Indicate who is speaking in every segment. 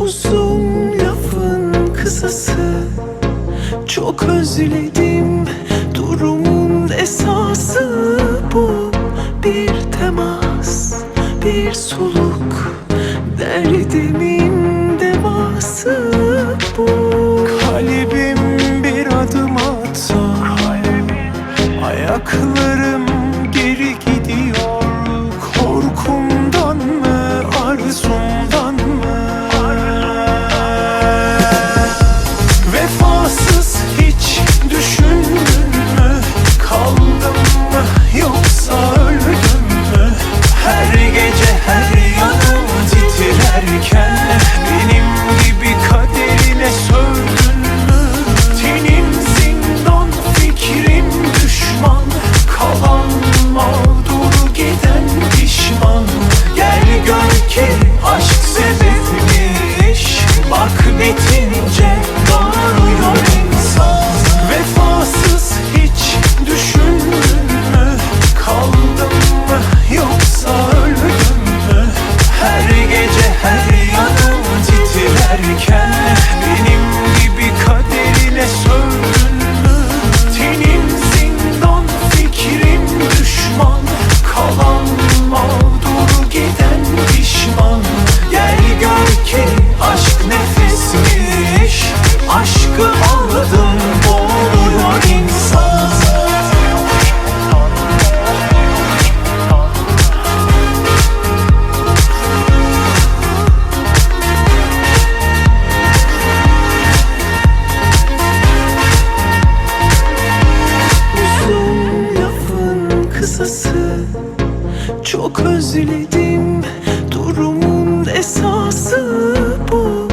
Speaker 1: Uzun lafın kısası. Çok özledim durumun esası Bu. Bir temas, bir soluk. Derdimin devası bu. Kalbim bir adım atsa Ayakları can Üzüledim durumun esası bu.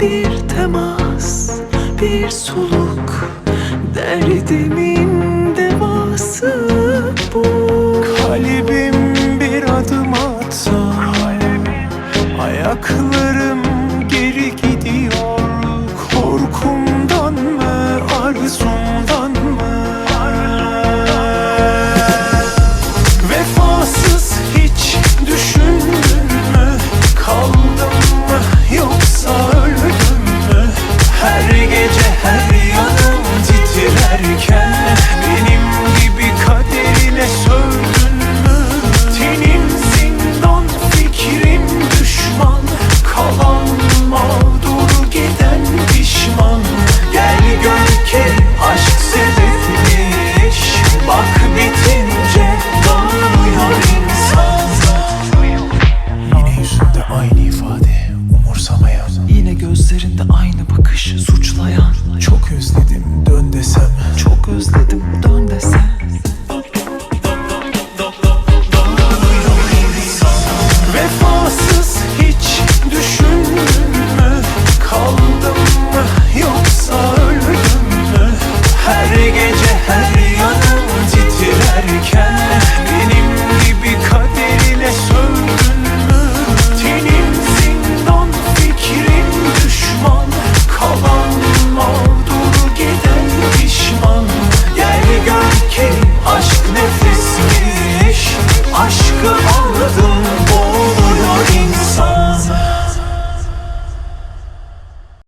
Speaker 1: Bir temas, bir soluk. Derdimin devası bu. Kalbim bir adım atsa Ayaklarım
Speaker 2: özledim dön desem.
Speaker 1: Çok özledim. Oh.